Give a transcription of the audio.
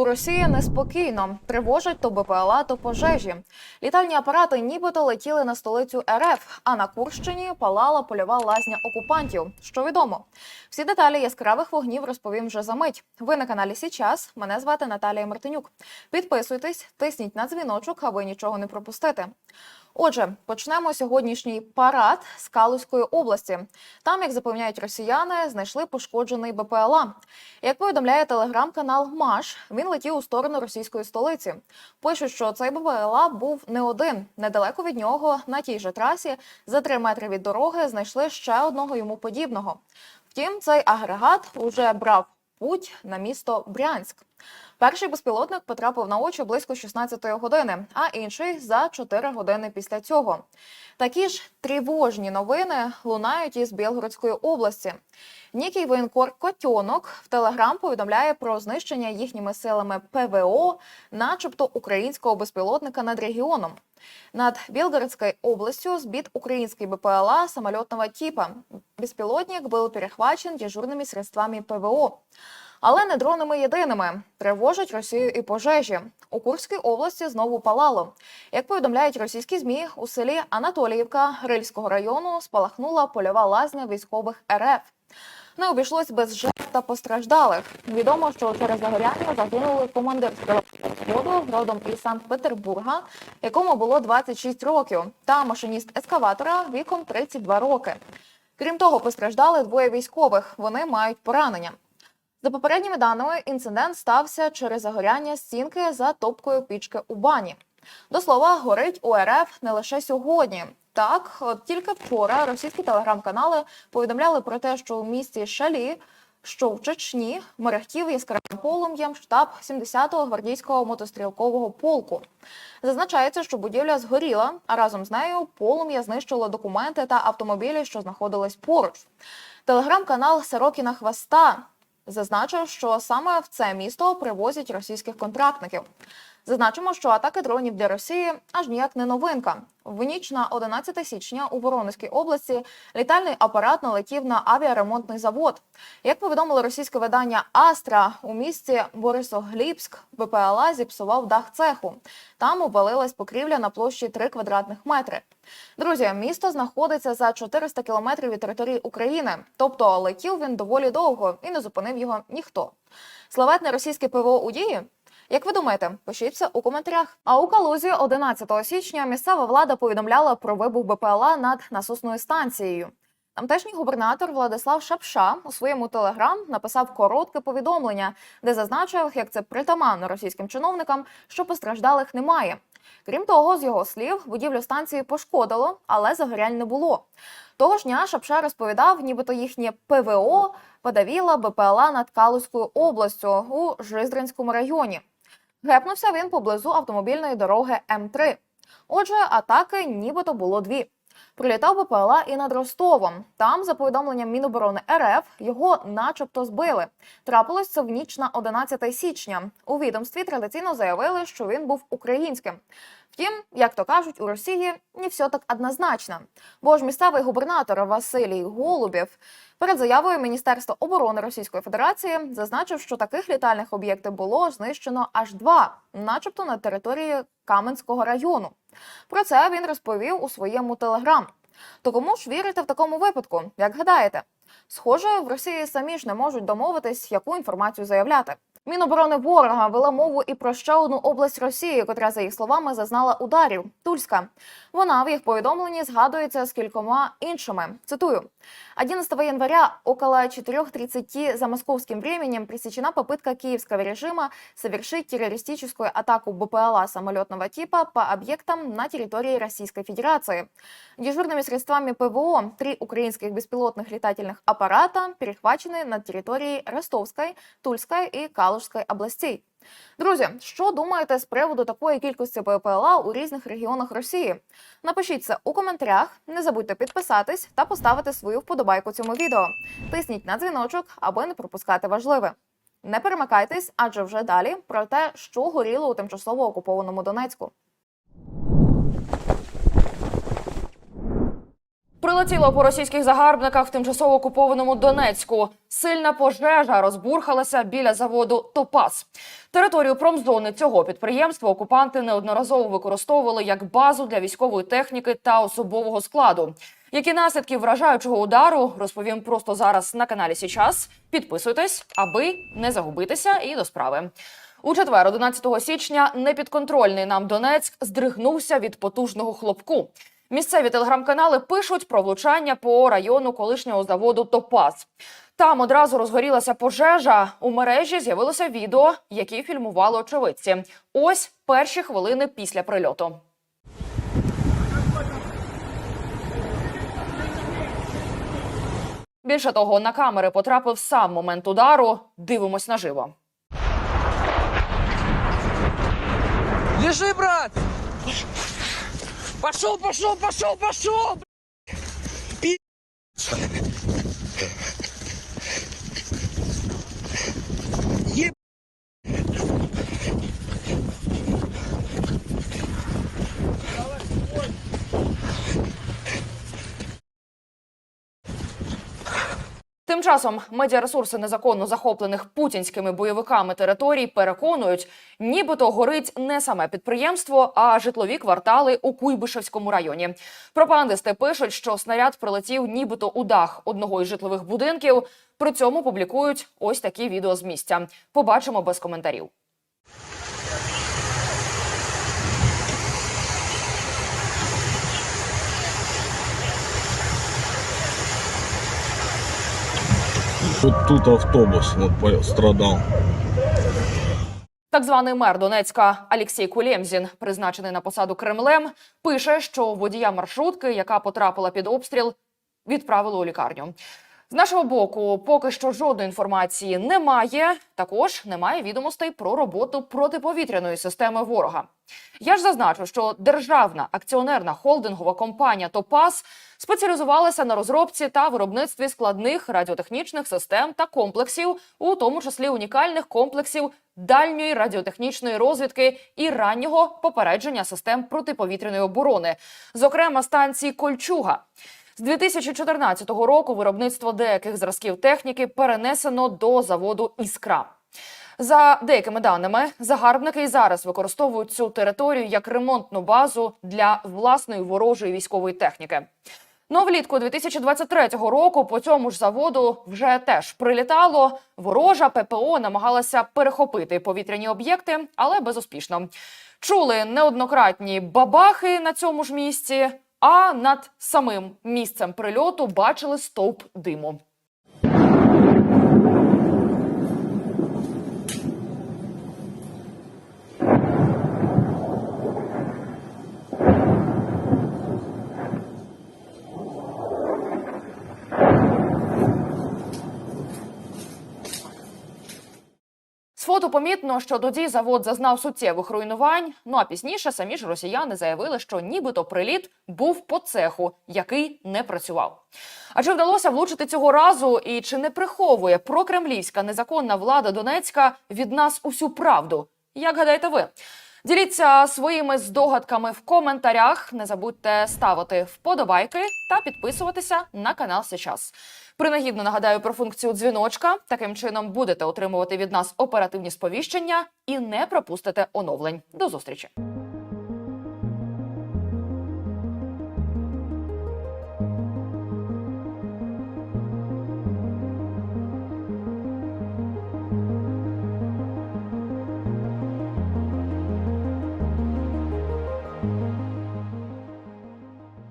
У Росії неспокійно тривожать то БПЛА, то пожежі. Літальні апарати нібито летіли на столицю РФ, а на Курщині палала польова лазня окупантів. Що відомо? Всі деталі яскравих вогнів розповім вже за мить. Ви на каналі Січас. Мене звати Наталія Мартинюк. Підписуйтесь, тисніть на дзвіночок, аби нічого не пропустити. Отже, почнемо сьогоднішній парад з Калузької області. Там, як запевняють росіяни, знайшли пошкоджений БПЛА. Як повідомляє телеграм-канал МАШ, він летів у сторону російської столиці. Пишуть, що цей БПЛА був не один. Недалеко від нього, на тій же трасі, за три метри від дороги, знайшли ще одного йому подібного. Втім, цей агрегат уже брав путь на місто Брянськ. Перший безпілотник потрапив на очі близько 16-ї години, а інший за 4 години після цього. Такі ж тривожні новини лунають із Білгородської області. Нікій воєнкор Котьонок в Телеграм повідомляє про знищення їхніми силами ПВО, начебто українського безпілотника над регіоном. Над Белгородской областью сбит украинский БПЛА самолетного типа. Беспилотник был перехвачен дежурными средствами ПВО. Але не дронами єдиними тривожать Росію і пожежі. У Курській області знову палало. Як повідомляють російські змі, у селі Анатоліївка Рильського району спалахнула польова лазня військових РФ. Не обійшлось без жертв та постраждалих. Відомо, що через загоряння загинули командир стрілкового родом із Санкт-Петербурга, якому було 26 років, та машиніст ескаватора віком 32 роки. Крім того, постраждали двоє військових. Вони мають поранення. За попередніми даними, інцидент стався через загоряння стінки за топкою пічки у бані. До слова, горить у РФ не лише сьогодні. Так, от тільки вчора російські телеграм-канали повідомляли про те, що у місті Шалі, що в Чечні, мерехтів яскравим полум'ям штаб 70-го гвардійського мотострілкового полку. Зазначається, що будівля згоріла, а разом з нею полум'я знищило документи та автомобілі, що знаходились поруч. Телеграм-канал Сирокіна Хвоста зазначив, що саме в це місто привозять російських контрактників. Зазначимо, що атаки дронів для Росії аж ніяк не новинка. В ніч на 11 січня у Воронезькій області літальний апарат налетів на авіаремонтний завод. Як повідомило російське видання Астра у місті Борисоглібськ, БПЛА зіпсував дах цеху. Там обвалилась покрівля на площі 3 квадратних метри. Друзі, місто знаходиться за 400 кілометрів від території України, тобто летів він доволі довго і не зупинив його ніхто. Славетне російське ПВО у дії як ви думаєте, пишіть це у коментарях. А у Калузі 11 січня місцева влада повідомляла про вибух БПЛА над насосною станцією. Тамтешній губернатор Владислав Шапша у своєму телеграм написав коротке повідомлення, де зазначив, як це притаманно російським чиновникам, що постраждалих немає. Крім того, з його слів, будівлю станції пошкодило, але загорянь не було. Того ж дня Шапша розповідав, нібито їхнє ПВО подавіла БПЛА над Калузькою областю у Жиздринському районі. Гепнувся він поблизу автомобільної дороги М3. Отже, атаки нібито було дві. Прилітав БПЛА і над Ростовом. Там, за повідомленням Міноборони РФ, його начебто збили. Трапилось це в ніч на 11 січня. У відомстві традиційно заявили, що він був українським. Втім, як то кажуть, у Росії не все так однозначно. Бо ж місцевий губернатор Василій Голубєв перед заявою Міністерства оборони Російської Федерації зазначив, що таких літальних об'єктів було знищено аж два, начебто на території Каменського району. Про це він розповів у своєму телеграм. То кому ж вірити в такому випадку? Як гадаєте? Схоже, в Росії самі ж не можуть домовитись, яку інформацію заявляти. Міноборони ворога вела мову і про ще одну область Росії, котра, за їх словами, зазнала ударів Тульська. Вона в їх повідомленні згадується з кількома іншими. Цитую: 11 января около 4.30 за московским временем пресечена попытка киевского режима совершить террористическую атаку БПЛА самолетного типа по объектам на территории Российской Федерации. Дежурными средствами ПВО три украинских беспилотных летательных аппарата перехвачены на территории Ростовской, Тульской и Калужской областей. Друзі, що думаєте з приводу такої кількості БПЛА у різних регіонах Росії? Напишіть це у коментарях. Не забудьте підписатись та поставити свою вподобайку цьому відео. Тисніть на дзвіночок, аби не пропускати важливе. Не перемикайтесь, адже вже далі про те, що горіло у тимчасово окупованому Донецьку. Прилетіло по російських загарбниках в тимчасово окупованому Донецьку. Сильна пожежа розбурхалася біля заводу Топас. Територію промзони цього підприємства окупанти неодноразово використовували як базу для військової техніки та особового складу. Які наслідки вражаючого удару розповім просто зараз на каналі Січас. Підписуйтесь, аби не загубитися, і до справи. У четвер, 11 січня, непідконтрольний нам Донецьк здригнувся від потужного хлопку. Місцеві телеграм-канали пишуть про влучання по району колишнього заводу Топаз. Там одразу розгорілася пожежа. У мережі з'явилося відео, які фільмували очевидці. Ось перші хвилини після прильоту. Більше того, на камери потрапив сам момент удару. Дивимось наживо. Лежи, брат! Пошел, пошел, пошел, пошел! Пи... Тим часом медіаресурси незаконно захоплених путінськими бойовиками територій переконують, нібито горить не саме підприємство, а житлові квартали у Куйбишевському районі. Пропагандисти пишуть, що снаряд прилетів нібито у дах одного із житлових будинків. При цьому публікують ось такі відео з місця. Побачимо без коментарів. Вот тут автобус вот пострадал. Так званий мер Донецька Алексій Кулємзін, призначений на посаду Кремлем, пише, що водія маршрутки, яка потрапила під обстріл, відправили у лікарню. З нашого боку, поки що жодної інформації немає. Також немає відомостей про роботу протиповітряної системи ворога. Я ж зазначу, що державна акціонерна холдингова компанія Топас спеціалізувалася на розробці та виробництві складних радіотехнічних систем та комплексів, у тому числі унікальних комплексів дальньої радіотехнічної розвідки і раннього попередження систем протиповітряної оборони, зокрема станції Кольчуга. З 2014 року виробництво деяких зразків техніки перенесено до заводу Іскра. За деякими даними, загарбники і зараз використовують цю територію як ремонтну базу для власної ворожої військової техніки. Ну, влітку 2023 року по цьому ж заводу вже теж прилітало. Ворожа ППО намагалася перехопити повітряні об'єкти, але безуспішно. Чули неоднократні бабахи на цьому ж місці, а над самим місцем прильоту бачили стовп диму. Помітно, що тоді завод зазнав суттєвих руйнувань. Ну а пізніше самі ж росіяни заявили, що нібито приліт був по цеху, який не працював. А чи вдалося влучити цього разу? І чи не приховує прокремлівська незаконна влада Донецька від нас усю правду? Як гадаєте ви? Діліться своїми здогадками в коментарях. Не забудьте ставити вподобайки та підписуватися на канал Сейчас. Принагідно нагадаю про функцію дзвіночка. Таким чином будете отримувати від нас оперативні сповіщення і не пропустите оновлень. До зустрічі!